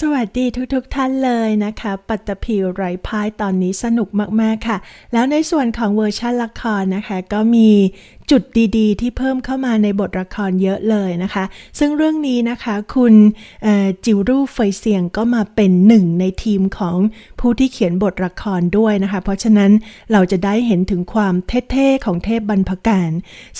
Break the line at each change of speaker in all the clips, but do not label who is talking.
สวัสดีทุกๆทท่านเลยนะคะ ปัตตภีไร้พายตอนนี้สนุกมาก ๆ ค่ะ แล้วในส่วนของเวอร์ชันละครนะคะ ก็มีจุดดีๆ ที่เพิ่มเข้ามาในบทละครเยอะเลยนะคะ ซึ่งเรื่องนี้นะคะคุณจิวรูเฟยเซียงก็มาเป็นหนึ่งในทีมของผู้ที่เขียนบทละครด้วยนะคะ เพราะฉะนั้นเราจะได้เห็นถึงความเท่ๆของเทพบรรพการ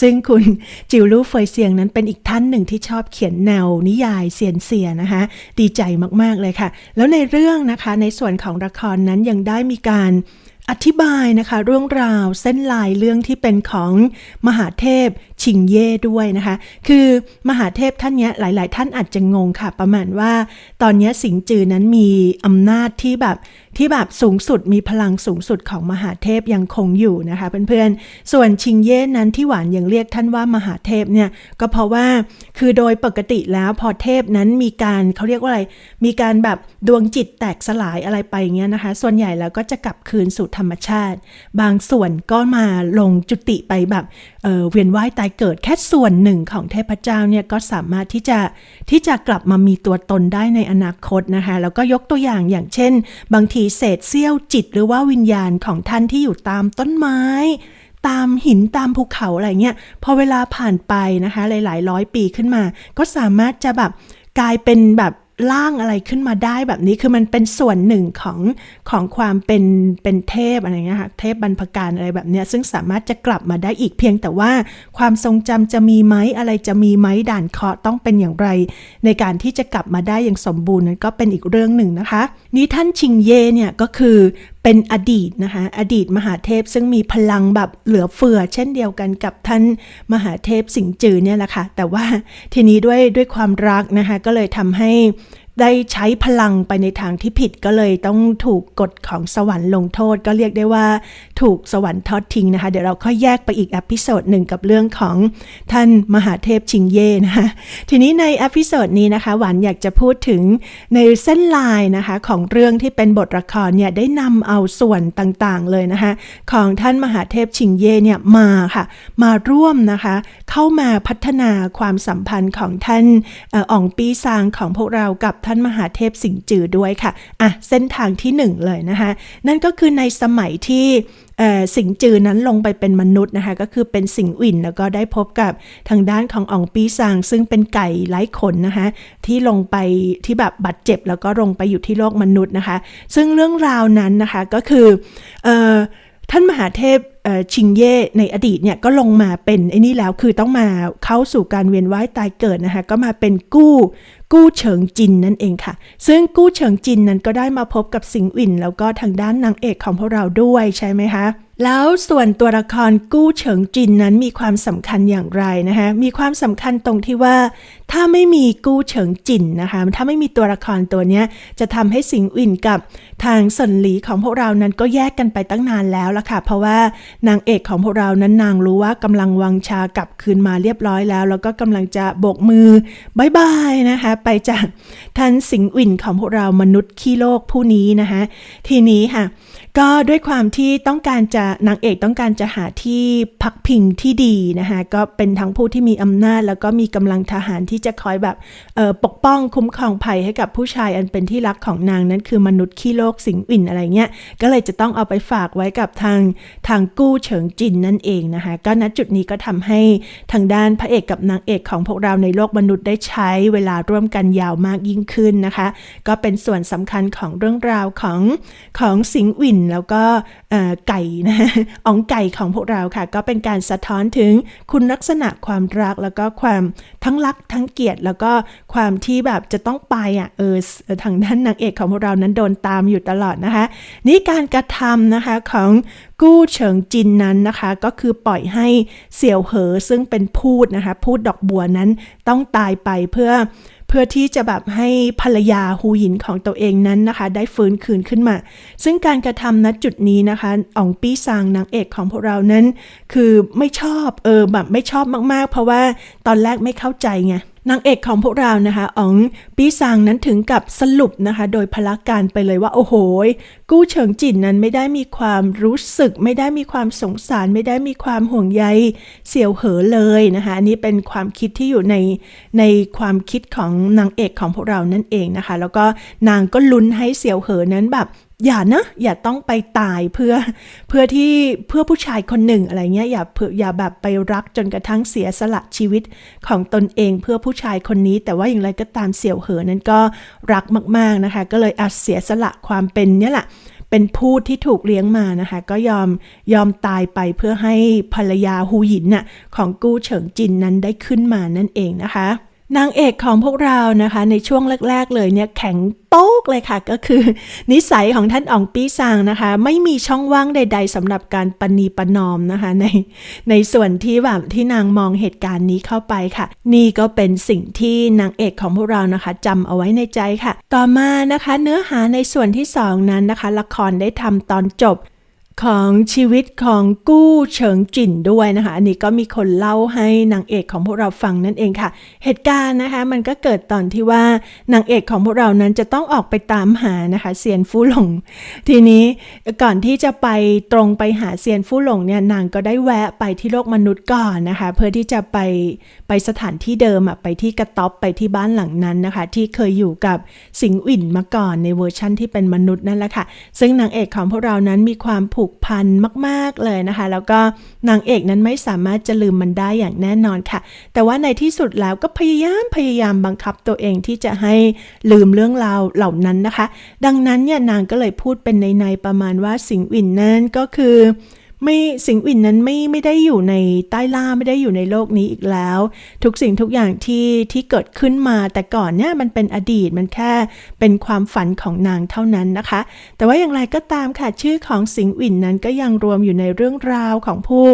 ซึ่งคุณจิวรูเฟยเซียงนั้นเป็นอีกท่านหนึ่งที่ชอบเขียนแนวนิยายเซียนเซียนะคะ ดีใจมากๆเลยค่ะ แล้วในเรื่องนะคะในส่วนของละครนั้นยังได้มีการ อธิบายนะคะ เรื่องราวเส้นลายเรื่องที่เป็นของมหาเทพชิงเย่ด้วยนะคะ คือมหาเทพท่านเนี้ยหลาย ๆ ท่านอาจจะงงค่ะ ประมาณว่า ตอนนี้สิงจือนั้นมีอำนาจที่แบบที่แบบสูงสุดมีพลังสูงสุดของมหาเทพยังคงอยู่นะคะเพื่อนๆ ส่วนชิงเย่นั้นที่หวานยังเรียกท่านว่ามหาเทพเนี่ยก็เพราะว่าคือโดยปกติแล้วพอเทพนั้นมีการเขาเรียกว่าอะไร มีการแบบดวงจิตแตกสลายอะไรไปอย่างเงี้ยนะคะ ส่วนใหญ่แล้วก็จะกลับคืนสู่ธรรมชาติ บางส่วนก็มาลงจุติไปแบบเเวียนว่ายตายเกิดแค่ส่วนหนึ่งของเทพเจ้าเนี่ยก็สามารถที่จะที่จะกลับมามีตัวตนได้ในอนาคตนะคะแล้วก็ยกตัวอย่างอย่างเช่น บางทีเศษเสี้ยวจิตหรือว่าวิญญาณของท่านที่อยู่ตามต้นไม้ตามหินตามภูเขาอะไรเงี้ยพอเวลาผ่านไปนะคะ หลายๆ ร้อยปีขึ้นมา ก็สามารถจะแบบกลายเป็นแบบ ร่างอะไรขึ้นมาได้แบบนี้คือมันเป็นส่วนหนึ่งของของความเป็นเป็นเทพอะไรเงี้ยค่ะเทพบรรพการอะไรแบบเนี้ยซึ่งสามารถจะกลับมาได้อีกเพียงแต่ว่าความทรงจำจะมีไหมอะไรจะมีไหมด่านเคาะต้องเป็นอย่างไร ในการที่จะกลับมาได้อย่างสมบูรณ์นั้นก็เป็นอีกเรื่องหนึ่งนะคะ นี้ท่านชิงเย่เนี่ยก็คือ เป็นอดีตนะคะ อดีตมหาเทพซึ่งมีพลังแบบเหลือเฟือ เช่นเดียวกันกับท่านมหาเทพสิงจือเนี่ยแหละค่ะ แต่ว่าทีนี้ด้วยด้วยความรักนะคะ ก็เลยทำให้ ได้ใช้พลังไปในทางที่ผิดก็เลยต้องถูกกฎของสวรรค์ลงโทษ ก็เรียกได้ว่าถูกสวรรค์ทอดทิ้งนะคะ เดี๋ยวเราค่อยแยกไปอีกอพิโซดหนึ่งกับเรื่องของท่านมหาเทพชิงเย่นะคะทีนี้ในอพิโซดนี้นะคะ หวานอยากจะพูดถึงในเส้นลายนะคะของเรื่องที่เป็นบทละครเนี่ยได้นำเอาส่วนต่างๆเลยนะคะ ของท่านมหาเทพชิงเย่เนี่ยมาค่ะมาร่วมนะคะ เข้ามาพัฒนาความสัมพันธ์ของท่านอ่องปีซางของพวกเรากับท่านมหาเทพสิงจือด้วยค่ะอะเส้นทางที่หนึ่งเลยนะคะ นั่นก็คือในสมัยที่สิงจือนั้นลงไปเป็นมนุษย์นะคะ ก็คือเป็นสิงวินแล้วก็ได้พบกับทางด้านของอองปีซางซึ่งเป็นไก่ไร้ขนนะคะที่ลงไปที่แบบบาดเจ็บ แล้วก็ลงไปอยู่ที่โลกมนุษย์นะคะ ซึ่งเรื่องราวนั้นนะคะก็คือท่านมหาเทพ ชิงเย่ในอดีตเนี่ยก็ลงมาเป็นไอ้นี่แล้วคือต้องมาเข้าสู่การเวียนว่ายตายเกิดนะคะก็มาเป็นกู้ กู้เฉิงจินนั่นเองค่ะ ซึ่งกู้เฉิงจินนั้นก็ได้มาพบกับสิงห์อิน แล้วก็ทางด้านนางเอกของพวกเราด้วยใช่ไหมคะแล้วส่วนตัวละครกู้เฉิงจินนั้นมีความสำคัญอย่างไรนะคะมีความสำคัญตรงที่ว่า ถ้าไม่มีกู้เฉิงจินนะคะถ้าไม่มีตัวละครตัวนี้จะทำให้สิงห์อินกับทางสนหลีของพวกเรานั้นก็แยกกันไปตั้งนานแล้วละค่ะเพราะว่านางเอกของพวกเรานั้นนางรู้ว่ากำลังวังชากลับคืนมาเรียบร้อยแล้ว แล้วก็กำลังจะโบกมือบายบายนะคะ ไปจากท่านสิงห์อินของพวกเรามนุษย์ขี้โลกผู้นี้นะคะทีนี้ค่ะ ก็ด้วยความที่ต้องการจะนางเอกต้องการจะหาที่พักพิงที่ดีนะคะก็เป็นทั้งผู้ที่มีอำนาจ แล้วก็มีกำลังทหารที่จะคอยแบบปกป้องคุ้มครองภัยให้กับผู้ชายอันเป็นที่รักของนางนั้นคือมนุษย์ขี้โลกสิงห์อินอะไรเงี้ยก็เลยจะต้องเอาไปฝากไว้กับทางทางกู้เฉิงจินนั่นเองนะคะก็ณจุดนี้ก็ทำให้ทางด้านพระเอกกับนางเอกของพวกเราในโลกมนุษย์ได้ใช้เวลาร่วมกันยาวมากยิ่งขึ้นนะคะ ก็เป็นส่วนสำคัญของเรื่องราวของของสิงห์อินแล้วก็ไก่นะอ๋องไก่ของพวกเราค่ะ ก็เป็นการสะท้อนถึงคุณลักษณะความรักแล้วก็ความทั้งรักทั้งเกลียดแล้วก็ความที่แบบจะต้องไปอะเออทางด้านนางเอกของพวกเรานั้นโดนตามอยู่ตลอดนะคะ นี่การกระทำนะคะของกู้เฉิงจินนั้นนะคะ ก็คือปล่อยให้เสี่ยวเหอซึ่งเป็นพูดนะคะ พูดดอกบัวนั้นต้องตายไปเพื่อ พื่อที่จะแบบให้ภรรยาฮูหยินของตัวเองนั้นนะคะ ได้ฟื้นคืนขึ้นมา ซึ่งการกระทำณจุดนี้นะคะอองปี้ซางนางเอกของพวกเรานั้น คือไม่ชอบเออแบบไม่ชอบมากๆ เพราะว่าตอนแรกไม่เข้าใจไง นางเอกของพวกเรานะคะอ๋องปีซังนั้นถึงกับสรุปนะคะ โดยพละการไปเลยว่า โอ้โหกู้เฉิงจินนั้นไม่ได้มีความรู้สึก ไม่ได้มีความสงสาร ไม่ได้มีความห่วงใยเสี่ยวเหอเลยนะคะอันนี้เป็นความคิดที่อยู่ในในความคิดของนางเอกของพวกเรานั่นเองนะคะ แล้วก็นางก็ลุ้นให้เสี่ยวเหอนั้นแบบ อย่านะ อย่าต้องไปตายเพื่อเพื่อที่เพื่อผู้ชายคนหนึ่งอะไรเงี้ยอย่าเพื่ออย่าแบบไปรักจนกระทั่งเสียสละชีวิตของตนเองเพื่อผู้ชายคนนี้ แต่ว่าอย่างไรก็ตามเสี่ยวเหอนั้นก็รักมาก ๆนะคะ ก็เลยอาเสียสละความเป็นเนี่ยแหละเป็นพูดที่ถูกเลี้ยงมานะคะ ก็ยอมยอมตายไปเพื่อให้ภรรยาฮูหยินน่ะของกู้เฉิงจินนั้นได้ขึ้นมานั่นเองนะคะ นางเอกของพวกเรานะคะ ในช่วงแรก ๆ เลยเนี่ยแข็งโป๊กเลยค่ะ ก็คือ นิสัยของท่านอ่องปี้ซางนะคะ ไม่มีช่องว่างใด ๆสำหรับการปณีปนอมนะคะ ในในส่วนที่แบบที่นางมองเหตุการณ์นี้เข้าไปค่ะ นี่ก็เป็นสิ่งที่นางเอกของพวกเรานะคะจำเอาไว้ในใจค่ะ ต่อมานะคะ เนื้อหาในส่วนที่สองนั้นนะคะ ละครได้ทำตอนจบ ของชีวิตของกู้เฉิงจินด้วยนะคะ อันนี้ก็มีคนเล่าให้นางเอกของพวกเราฟังนั่นเองค่ะ เหตุการณ์นะคะมันก็เกิดตอนที่ว่านางเอกของพวกเรานั้นจะต้องออกไปตามหานะคะเซียนฟู่หลง ทีนี้ก่อนที่จะไปตรงไปหาเซียนฟู่หลงเนี่ยนางก็ได้แวะไปที่โลกมนุษย์ก่อนนะคะ เพื่อที่จะไปไปสถานที่เดิมอะไปที่กระต๊อบไปที่บ้านหลังนั้นนะคะ ที่เคยอยู่กับสิงห์อิ่นมาก่อนในเวอร์ชั่นที่เป็นมนุษย์นั่นแหละค่ะ ซึ่งนางเอกของพวกเรานั้นมีความผูกพันมาก ๆ เลยนะคะ แล้วก็นางเอกนั้นไม่สามารถจะลืมมันได้อย่างแน่นอนค่ะ แต่ว่าในที่สุดแล้วก็พยายามพยายามบังคับตัวเองที่จะให้ลืมเรื่องราวเหล่านั้นนะคะ ดังนั้นเนี่ยนางก็เลยพูดเป็นในในๆประมาณว่าสิงห์อินนั้นก็คือ ไม่สิงห์อิ่นนั้นไม่ไม่ได้อยู่ในใต้ล่าไม่ได้อยู่ในโลกนี้อีกแล้ว ทุกสิ่งทุกอย่างที่ที่เกิดขึ้นมา แต่ก่อนเนี่ยมันเป็นอดีตมันแค่เป็นความฝันของนางเท่านั้นนะคะ แต่ว่าอย่างไรก็ตามค่ะชื่อของสิงห์อิ่นนั้นก็ยังรวมอยู่ในเรื่องราวของผู้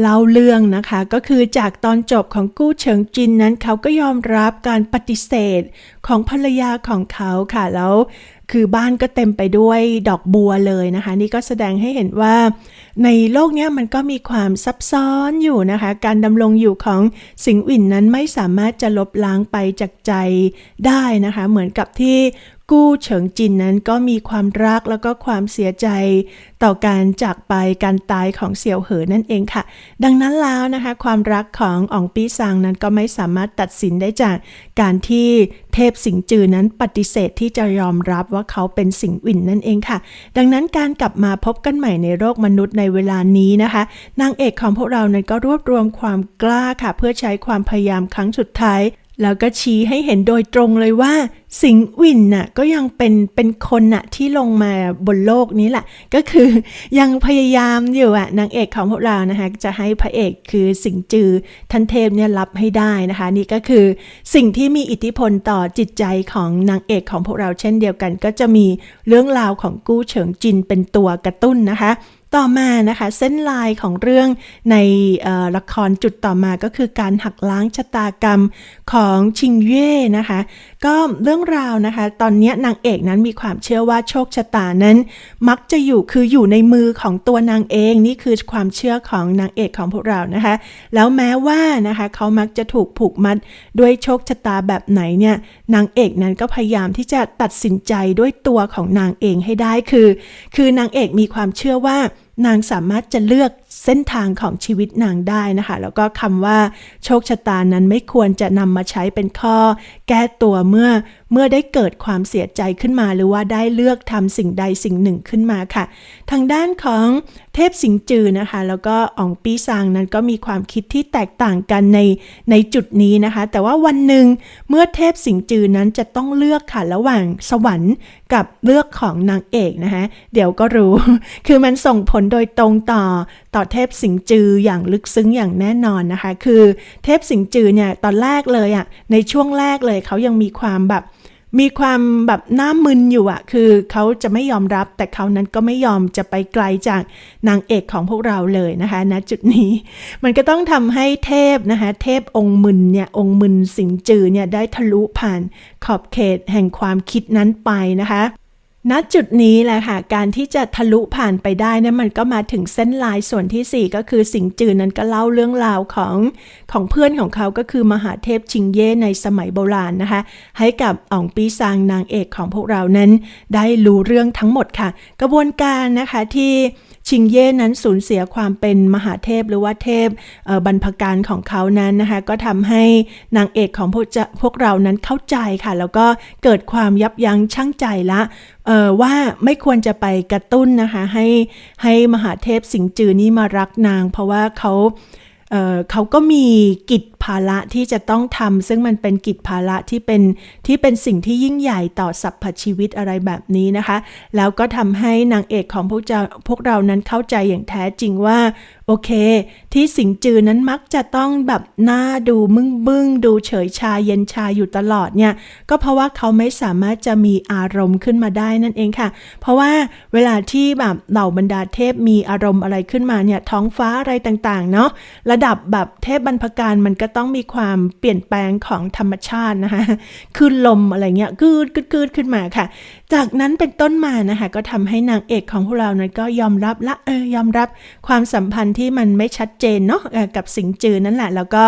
เล่าเรื่องนะคะก็คือจากตอนจบของกู้เฉิงจินนั้นเขาก็ยอมรับการปฏิเสธของภรรยาของเขาค่ะแล้ว คือบ้านก็เต็มไปด้วยดอกบัวเลยนะคะ นี่ก็แสดงให้เห็นว่าในโลกนี้มันก็มีความซับซ้อนอยู่นะคะ การดำรงอยู่ของสิงห์อินนั้นไม่สามารถจะลบล้างไปจากใจได้นะคะ เหมือนกับที่กู้เฉิงจินนั้นก็มีความรักแล้วก็ความเสียใจ ต่อการจากไปการตายของเสี่ยวเหอนั่นเองค่ะ ดังนั้นแล้วนะคะ ความรักของอองปี้ซางนั้นก็ไม่สามารถตัดสินได้จากการที่เทพสิงจือนั้นปฏิเสธที่จะยอมรับว่าเขาเป็นสิงอิ่นนั่นเองค่ะ ดังนั้นการกลับมาพบกันใหม่ในโลกมนุษย์ในเวลานี้นะคะ นางเอกของพวกเรานั้นก็รวบรวมความกล้าค่ะ เพื่อใช้ความพยายามครั้งสุดท้าย แล้วก็ชี้ให้เห็นโดยตรงเลยว่า สิงห์วินน่ะก็ยังเป็นเป็นคนน่ะที่ลงมาบนโลกนี้แหละ ก็คือยังพยายามอยู่อะนางเอกของพวกเรานะคะจะให้พระเอกคือสิงจือทันเทพเนี่ยรับให้ได้นะคะ นี่ก็คือสิ่งที่มีอิทธิพลต่อจิตใจของนางเอกของพวกเราเช่นเดียวกัน ก็จะมีเรื่องราวของกู้เฉิงจินเป็นตัวกระตุ้นนะคะ ต่อมานะคะเส้นลายของเรื่องในละครจุดต่อมาก็คือการหักล้างชะตากรรมของชิงเย่นะคะ ก็เรื่องราวนะคะ ตอนนี้นางเอกนั้นมีความเชื่อว่าโชคชะตานั้น มักจะอยู่คืออยู่ในมือของตัวนางเองนี่คือความเชื่อของนางเอกของพวกเรานะคะ แล้วแม้ว่านะคะเขามักจะถูกผูกมัดด้วยโชคชะตาแบบไหนเนี่ยนางเอกนั้นก็พยายามที่จะตัดสินใจด้วยตัวของนางเองให้ได้คือ คือนางเอกมีความเชื่อว่า นางสามารถจะเลือกเส้นทางของชีวิตนางได้นะคะ แล้วก็คำว่าโชคชะตานั้นไม่ควรจะนำมาใช้เป็นข้อ แก้ตัวเมื่อ เมื่อได้เกิดความเสียใจขึ้นมาหรือว่าได้เลือกทำสิ่งใดสิ่งหนึ่งขึ้นมาค่ะ ทางด้านของเทพสิงจือนะคะ แล้วก็อ่องปีซางนั้นก็มีความคิดที่แตกต่างกันในในจุดนี้นะคะ แต่ว่าวันหนึ่งเมื่อเทพสิงจือนั้นจะต้องเลือกค่ะระหว่างสวรรค์กับเลือกของนางเอกนะคะเดี๋ยวก็รู้ คือมันส่งผลโดยตรงต่อต่อเทพสิงจืออย่างลึกซึ้งอย่างแน่นอนนะคะ คือเทพสิงจือเนี่ยตอนแรกเลยอะ่ะในช่วงแรกเลยเขายังมีความแบบ มีความแบบหน้ามึนอยู่อะคือเขาจะไม่ยอมรับ แต่เขานั้นก็ไม่ยอมจะไปไกลจากนางเอกของพวกเราเลยนะคะณจุดนี้ มันก็ต้องทำให้เทพนะคะเทพองค์มึนเนี่ยองค์มึนสิงจือเนี่ยได้ทะลุผ่านขอบเขตแห่งความคิดนั้นไปนะคะ ณจุดนี้แหละค่ะ การที่จะทะลุผ่านไปได้เนี่ยมันก็มาถึงเส้นลายส่วนทีสี่ 4 ก็คือสิงจือนั้นก็เล่าเรื่องราวของของเพื่อนของเขาก็คือมหาเทพชิงเย่ในสมัยโบราณนะคะ ให้กับอ่องปีซางนางเอกของพวกเรานั้น ได้รู้เรื่องทั้งหมดค่ะ กระบวนการนะคะที่ชิงเย่นั้นสูญเสียความเป็นมหาเทพหรือว่าเทพเบรรพการของเขานั้นนะคะก็ทำให้นางเอกของพวกพวกเรานั้นเข้าใจค่ะ แล้วก็เกิดความยับยั้งชั่งใจละว่าไม่ควรจะไปกระตุ้นนะคะให้ให้มหาเทพสิงจือนี้มารักนาง เพราะว่าเขา เเขาก็มีกิจภาระที่จะต้องทำซึ่งมันเป็นกิจภาระที่เป็นที่เป็นสิ่งที่ยิ่งใหญ่ต่อสรรพชีวิตอะไรแบบนี้นะคะ แล้วก็ทำให้นางเอกของพวกเราพวกเรานั้นเข้าใจอย่างแท้จริงว่าโอเค ที่สิงจือนั้นมักจะต้องแบบหน้าดูมึงบึ้งดูเฉยชาเย็นชาอยู่ตลอดเนี่ย ก็เพราะว่าเขาไม่สามารถจะมีอารมณ์ขึ้นมาได้นั่นเองค่ะ เพราะว่าเวลาที่แบบเหล่าบรรดาเทพมีอารมณ์อะไรขึ้นมาเนี่ยท้องฟ้าอะไรต่างๆเนาะระดับแบบเทพบรรพการมันก็ต้องมีความเปลี่ยนแปลงของธรรมชาตินะคะคือลมอะไรเงี้ยกืดกืดขึ้นมาค่ะ จากนั้นเป็นต้นมานะคะก็ทำให้นางเอกของพวกเรานั้นก็ยอมรับละเออยอมรับความสัมพันธ์ที่มันไม่ชัดเจนเนาะกับสิงจือนั่นแหละ แล้วก็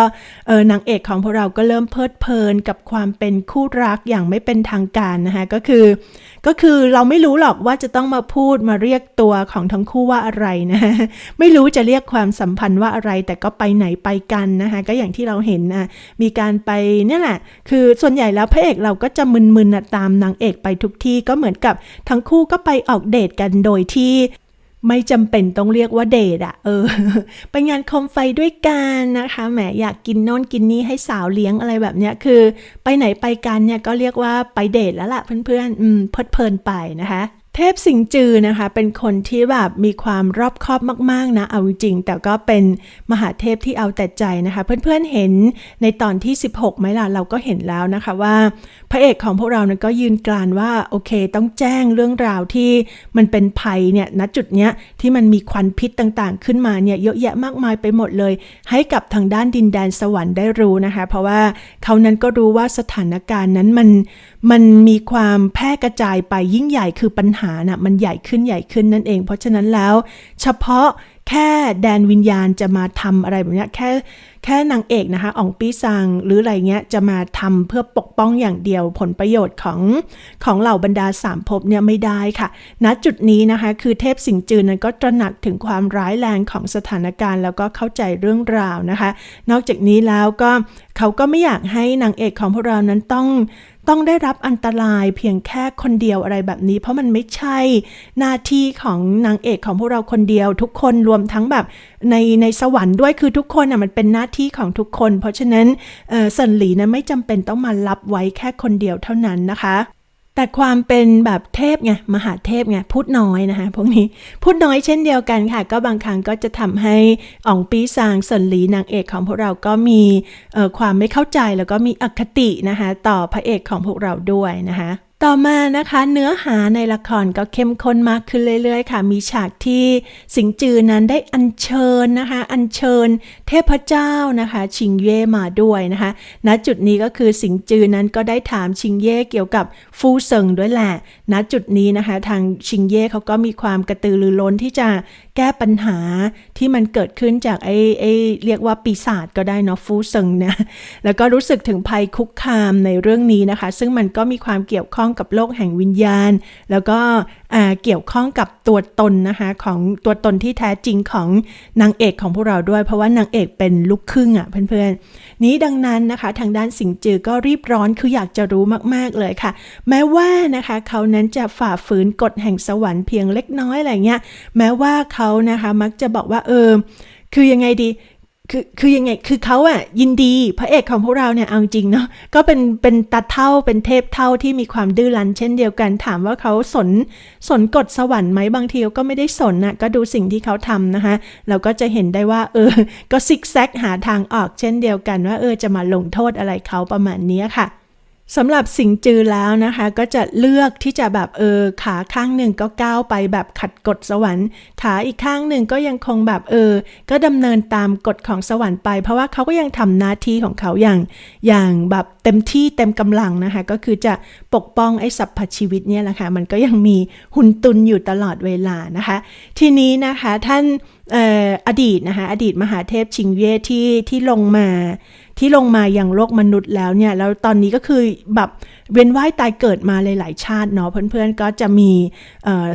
เออนางเอกของพวกเราก็เริ่มเพลิดเพลินกับความเป็นคู่รักอย่างไม่เป็นทางการนะคะก็คือ ก็คือเราไม่รู้หรอกว่าจะต้องมาพูดมาเรียกตัวของทั้งคู่ว่าอะไรนะไม่รู้จะเรียกความสัมพันธ์ว่าอะไร แต่ก็ไปไหนไปกันนะคะก็อย่างที่เราเห็นนะมีการไปเนี่ยแหละ คือส่วนใหญ่แล้วพระเอกเราก็จะมึนๆนะตามนางเอกไปทุกที่ก็เหมือนกับทั้งคู่ก็ไปออกเดทกันโดยที่ ไม่จำเป็นต้องเรียกว่าเดทอะเออ ไปงานโคมไฟด้วยกันนะคะ แหมอยากกินโน่นกินนี่ให้สาวเลี้ยงอะไรแบบเนี้ย คือ ไปไหนไปกันเนี่ยก็เรียกว่าไปเดทแล้วล่ะเพื่อนๆ อืมเพลิดเพลินไปนะคะ เทพสิงจือนะคะ เป็นคนที่แบบมีความรอบคอบมากๆนะเอาจริงแต่ก็เป็นมหาเทพที่เอาแต่ใจนะคะ เพื่อนๆเห็นในตอนที่ 16ไหมล่ะเราก็เห็นแล้วนะคะว่า พระเอกของพวกเราเนี่ยก็ยืนกรานว่าโอเค ต้องแจ้งเรื่องราวที่มันเป็นภัยเนี่ยณจุดเนี้ยที่มันมีควันพิษต่างๆ ขึ้นมาเนี่ยเยอะแยะมากมายไปหมดเลย ให้กับทางด้านดินแดนสวรรค์ได้รู้นะคะ เพราะว่าเขานั้นก็รู้ว่าสถานการณ์นั้นมันมันมีความแพร่กระจายไปยิ่งใหญ่คือปัญหาน่ะมันใหญ่ขึ้นใหญ่ขึ้นนั่นเอง เพราะฉะนั้นแล้ว เฉพาะแค่แดนวิญญาณจะมาทำอะไรแบบนี้แค่แค่นางเอกนะคะอ่องปีซังหรืออะไรเงี้ยจะมาทำเพื่อปกป้องอย่างเดียวผลประโยชน์ของของเหล่าบรรดาสามภพเนี่ยไม่ได้ค่ะณจุดนี้นะคะคือเทพสิงจือนั้นก็ตระหนักถึงความร้ายแรงของสถานการณ์ แล้วก็เข้าใจเรื่องราวนะคะ นอกจากนี้แล้วก็เขาก็ไม่อยากให้นางเอกของพวกเรานั้นต้อง ต้องได้รับอันตรายเพียงแค่คนเดียวอะไรแบบนี้ เพราะมันไม่ใช่หน้าที่ของนางเอกของพวกเราคนเดียว ทุกคนรวมทั้งแบบในในสวรรค์ด้วยคือทุกคนอะมันเป็นหน้าที่ของทุกคน เพราะฉะนั้นเออสันหลีนะไม่จำเป็นต้องมารับไว้แค่คนเดียวเท่านั้นนะคะ แต่ความเป็นแบบเทพไงมหาเทพไงพูดน้อยนะคะพวกนี้พูดน้อยเช่นเดียวกันค่ะ ก็บางครั้งก็จะทำให้อ่องปีซางสนหลีนางเอกของพวกเราก็มีความไม่เข้าใจแล้วก็มีอคตินะคะ ต่อพระเอกของพวกเราด้วยนะคะต่อมานะคะเนื้อหาในละครก็เข้มข้นมากขึ้นเรื่อย ๆ ค่ะ มีฉากที่สิงจือนั้นได้อัญเชิญนะคะ อัญเชิญเทพเจ้านะคะ ชิงเย่มาด้วยนะคะณจุดนี้ก็คือสิงจือนั้นก็ได้ถามชิงเย่เกี่ยวกับฟูเซิงด้วยแหละ ณจุดนี้นะคะ ทางชิงเย่เขาก็มีความกระตือรือร้นที่จะแก้ปัญหาที่มันเกิดขึ้นจากไอ้ไอ้เรียกว่าปีศาจก็ได้เนาะฟูเซิงนะ แล้วก็รู้สึกถึงภัยคุกคามในเรื่องนี้นะคะ ซึ่งมันก็มีความเกี่ยวข้องกับโลกแห่งวิญญาณ แล้วก็เกี่ยวข้องกับตัวตนนะคะของตัวตนที่แท้จริงของนางเอกของพวกเราด้วย เพราะว่านางเอกเป็นลูกครึ่งอะ่ะเพื่อนๆ นี้ดังนั้นนะคะทางด้านสิงจือก็รีบร้อนคืออยากจะรู้มากๆเลยค่ะ แม้ว่านะคะเขานั้นจะฝ่าฝืนกฎแห่งสวรรค์เพียงเล็กน้อยอะไรเงี้ยแม้ว่าเขานะคะมักจะบอกว่าเออคือยังไงดี คือคือยังไงคือเขาอะยินดีพระเอกของพวกเราเนี่ยเอาจริงเนาะก็เป็นเป็นตาเท่าเป็นเทพเท่าที่มีความดื้อรั้นเช่นเดียวกันถามว่าเขาสนสนกฎสวรรค์ไหมบางทีก็ไม่ได้สนนะก็ดูสิ่งที่เขาทำนะคะเราก็จะเห็นได้ว่า เออ ก็ซิกแซกหาทางออกเช่นเดียวกันว่า เออจะมาลงโทษอะไรเขาประมาณนี้ค่ะ สำหรับสิงจือแล้วนะคะ ก็จะเลือกที่จะแบบเออขาข้างหนึ่งก็ก้าวไปแบบขัดกฎสวรรค์ ขาอีกข้างหนึ่งก็ยังคงแบบเออ ก็ดำเนินตามกฎของสวรรค์ไป เพราะว่าเขาก็ยังทำหน้าที่ของเขาอย่างอย่างแบบเต็มที่เต็มกำลังนะคะ ก็คือจะปกป้องไอ้สัพพชีวิตเนี่ยแหละค่ะมันก็ยังมีหุ่นตุนอยู่ตลอดเวลานะคะ ทีนี้นะคะท่านอออดีตนะคะอดีตมหาเทพชิงเย่ที่ที่ลงมา ที่ลงมาอย่างโลกมนุษย์แล้วเนี่ย แล้วตอนนี้ก็คือแบบเวียนว่ายตายเกิดมาหลาย ๆ ชาติเนาะเพื่อนๆก็จะมี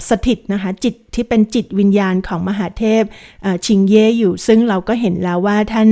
สถิตนะคะจิตที่เป็นจิตวิญญาณของมหาเทพชิงเย่อยู่ ซึ่งเราก็เห็นแล้วว่าท่าน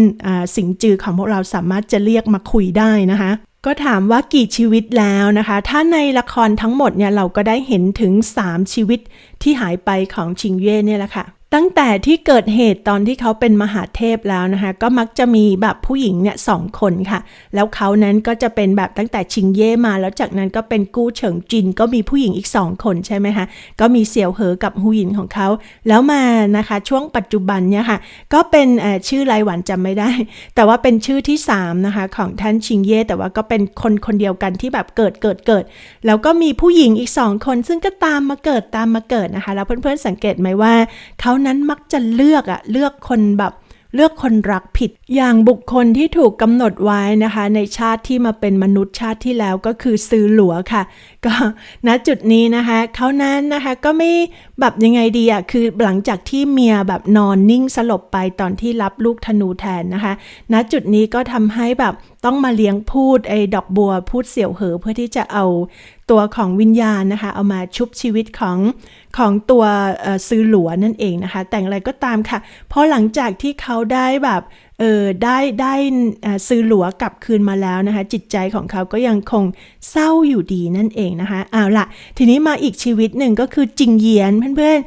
สิงจือของพวกเราสามารถจะเรียกมาคุยได้นะคะก็ถามว่ากี่ชีวิตแล้วนะคะ ถ้าในละครทั้งหมดเนี่ยเราก็ได้เห็นถึง 3 ชีวิตที่หายไปของชิงเย่เนี่ยแหละค่ะ ตั้งแต่ที่เกิดเหตุตอนที่เขาเป็นมหาเทพแล้วนะคะ ก็มักจะมีแบบผู้หญิงเนี่ยสองคนค่ะ แล้วเขานั้นก็จะเป็นแบบตั้งแต่ชิงเย่มา แล้วจากนั้นก็เป็นกู้เฉิงจิน ก็มีผู้หญิงอีกสองคนใช่ไหมคะก็มีเสี่ยวเหอกับฮูหยินของเขา แล้วมานะคะช่วงปัจจุบันเนี่ยค่ะ ก็เป็นชื่อรายหวันจำไม่ได้ แต่ว่าเป็นชื่อที่3นะคะของท่านชิงเย่แต่ว่าก็เป็นคนคนเดียวกันที่แบบเกิดเกิดเกิด แล้วก็มีผู้หญิงอีกสองคน ซึ่งก็ตามมาเกิดตามมาเกิดนะคะแล้วเพื่อนๆสังเกตไหมว่าเขานั้นมักจะเลือกอะเลือกคนแบบเลือกคนรักผิด อย่างบุคคลที่ถูกกำหนดไว้นะคะ ในชาติที่มาเป็นมนุษย์ชาติที่แล้วก็คือซือหลัวค่ะ ก็ณจุดนี้นะคะเขานั้นนะคะก็ไม่แบบยังไงดีอะคือหลังจากที่เมียแบบนอนนิ่งสลบไปตอนที่รับลูกธนูแทนนะคะ ณจุดนี้ก็ทำให้แบบต้องมาเลี้ยงพูดไอ้ดอกบัวพูดเสี่ยวเหอ เพื่อที่จะเอาตัวของวิญญาณนะคะ เอามาชุบชีวิตของของตัวซื้อหลัวนั่นเองนะคะ แต่อะไรก็ตามค่ะ เพราะหลังจากที่เขาได้แบบ เออได้ได้ซื้อหลัวกลับคืนมาแล้วนะคะ จิตใจของเขาก็ยังคงเศร้าอยู่ดีนั่นเองนะคะเอาละทีนี้มาอีกชีวิตหนึ่งก็คือจิงเยียนเพื่อน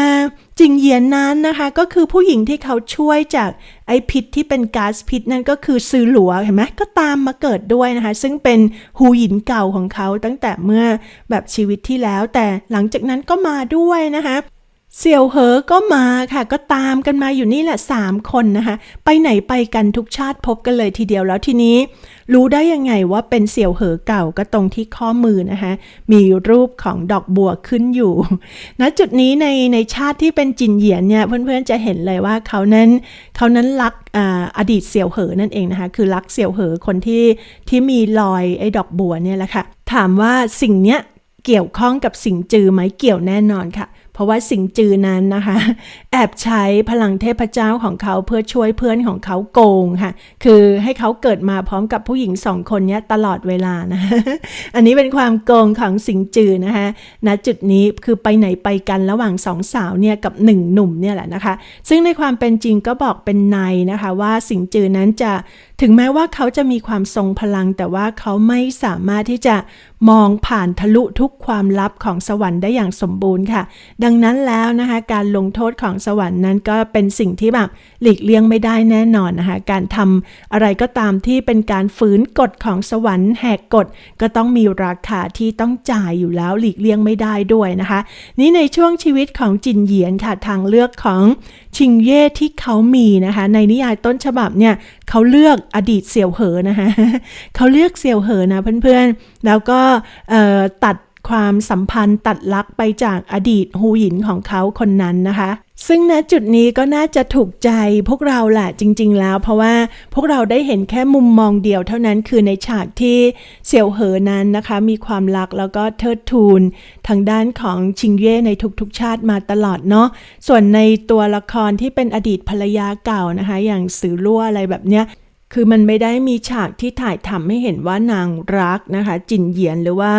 ๆจิงเยียนนั้นนะคะก็คือผู้หญิงที่เขาช่วยจากไอพิษที่เป็นก๊าซพิษนั่นก็คือซื้อหลัวเห็นไหมก็ตามมาเกิดด้วยนะคะ ซึ่งเป็นหูหินเก่าของเขาตั้งแต่เมื่อแบบชีวิตที่แล้ว แต่หลังจากนั้นก็มาด้วยนะคะ เสี่ยวเหอก็มาค่ะ ก็ตามกันมาอยู่นี่แหละสามคนนะคะ ไปไหนไปกันทุกชาติพบกันเลยทีเดียวแล้วทีนี้ รู้ได้ยังไงว่าเป็นเสี่ยวเหอเก่าก็ตรงที่ข้อมือนะคะ มีรูปของดอกบัวขึ้นอยู่ณจุดนี้ในในชาติที่เป็นจินเหยียนเนี่ยเพื่อนๆจะเห็นเลยว่าเขานั้นเขานั้นรักออดีตเสี่ยวเหอนั่นเองนะคะ คือรักเสี่ยวเหอคนที่ที่มีรอยไอ้ดอกบัวเนี่ยแหละค่ะ ถามว่าสิ่งเนี้ยเกี่ยวข้องกับสิ่งจือไหมเกี่ยวแน่นอนค่ะ เพราะว่าสิงจือนั้นนะคะ แอบใช้พลังเทพเจ้าของเขาเพื่อช่วยเพื่อนของเขาโกงค่ะ คือให้เขาเกิดมาพร้อมกับผู้หญิงสองคนนี้ตลอดเวลานะ อันนี้เป็นความโกงของสิงจือนะคะณจุดนี้คือไปไหนไปกันระหว่างสองสาวเนี่ยกับหนึ่งหนุ่มเนี่ยแหละนะคะ ซึ่งในความเป็นจริงก็บอกเป็นในนะคะ ว่าสิงจือนั้นจะถึงแม้ว่าเขาจะมีความทรงพลัง แต่ว่าเขาไม่สามารถที่จะมองผ่านทะลุทุกความลับของสวรรค์ได้อย่างสมบูรณ์ค่ะ ดังนั้นแล้วนะคะการลงโทษของสวรรค์นั้นก็เป็นสิ่งที่แบบหลีกเลี่ยงไม่ได้แน่นอนนะคะการทำอะไรก็ตามที่เป็นการฝืนกฎของสวรรค์แหกกฎก็ต้องมีราคาที่ต้องจ่ายอยู่แล้วหลีกเลี่ยงไม่ได้ด้วยนะคะ นี่ในช่วงชีวิตของจินเหยียนค่ะทางเลือกของชิงเย่ที่เขามีนะคะ ในนิยายต้นฉบับเนี่ยเขาเลือกอดีตเสี่ยวเหอนะคะเขาเลือกเสี่ยวเหอนะเพื่อนๆ แล้วก็ตัดความสัมพันธ์ตัดลักไปจากอดีตฮูหยินของเขาคนนั้นนะคะ ซึ่งณจุดนี้ก็น่าจะถูกใจพวกเราแหละจริง ๆ แล้ว เพราะว่าพวกเราได้เห็นแค่มุมมองเดียวเท่านั้นคือในฉากที่เสี่ยวเหอนั้นนะคะ มีความรักแล้วก็เทิดทูนทางด้านของชิงเย่ในทุกๆ ชาติมาตลอดเนาะส่วนในตัวละครที่เป็นอดีตภรรยาเก่านะคะ อย่างสือลั่วอะไรแบบเนี้ย คือมันไม่ได้มีฉากที่ถ่ายทำให้เห็นว่านางรักนะคะ จินเหยียนหรือว่า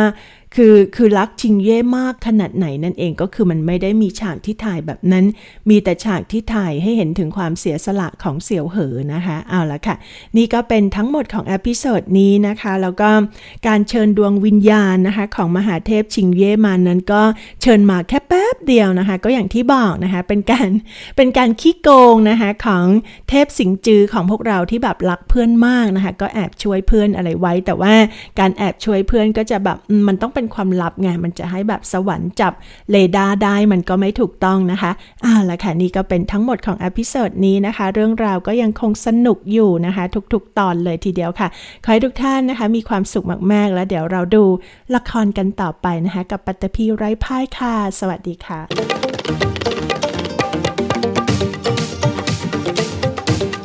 คือคือรักชิงเย่มากขนาดไหนนั่นเองก็คือมันไม่ได้มีฉากที่ถ่ายแบบนั้น มีแต่ฉากที่ถ่ายให้เห็นถึงความเสียสละของเสี่ยวเหอนะคะ เอาละค่ะ นี่ก็เป็นทั้งหมดของอพิโซดนี้นะคะ แล้วก็การเชิญดวงวิญญาณนะคะของมหาเทพชิงเย่มานั้นก็เชิญมาแค่แป๊บเดียวนะคะ ก็อย่างที่บอกนะคะเป็นการเป็นการขี้โกงนะคะของเทพสิงจือของพวกเราที่แบบรักเพื่อนมากนะคะ ก็แอบช่วยเพื่อนอะไรไว้ แต่ว่าการแอบช่วยเพื่อนก็จะแบบมันต้องเป็นเป็นความลับไงมันจะให้แบบสวรรค์จับเรดาร์ได้มันก็ไม่ถูกต้องนะคะอ่าละค่ะนี่ก็เป็นทั้งหมดของอพิโซดนี้นะคะ เรื่องราวก็ยังคงสนุกอยู่นะคะ ทุกๆ ตอนเลยทีเดียวค่ะ ขอให้ทุกท่านนะคะ มีความสุขมากๆ แล้วเดี๋ยวเราดูละครกันต่อไปนะคะ กับปัตตพีไร้พ่ายค่ะ สวัสดีค่ะ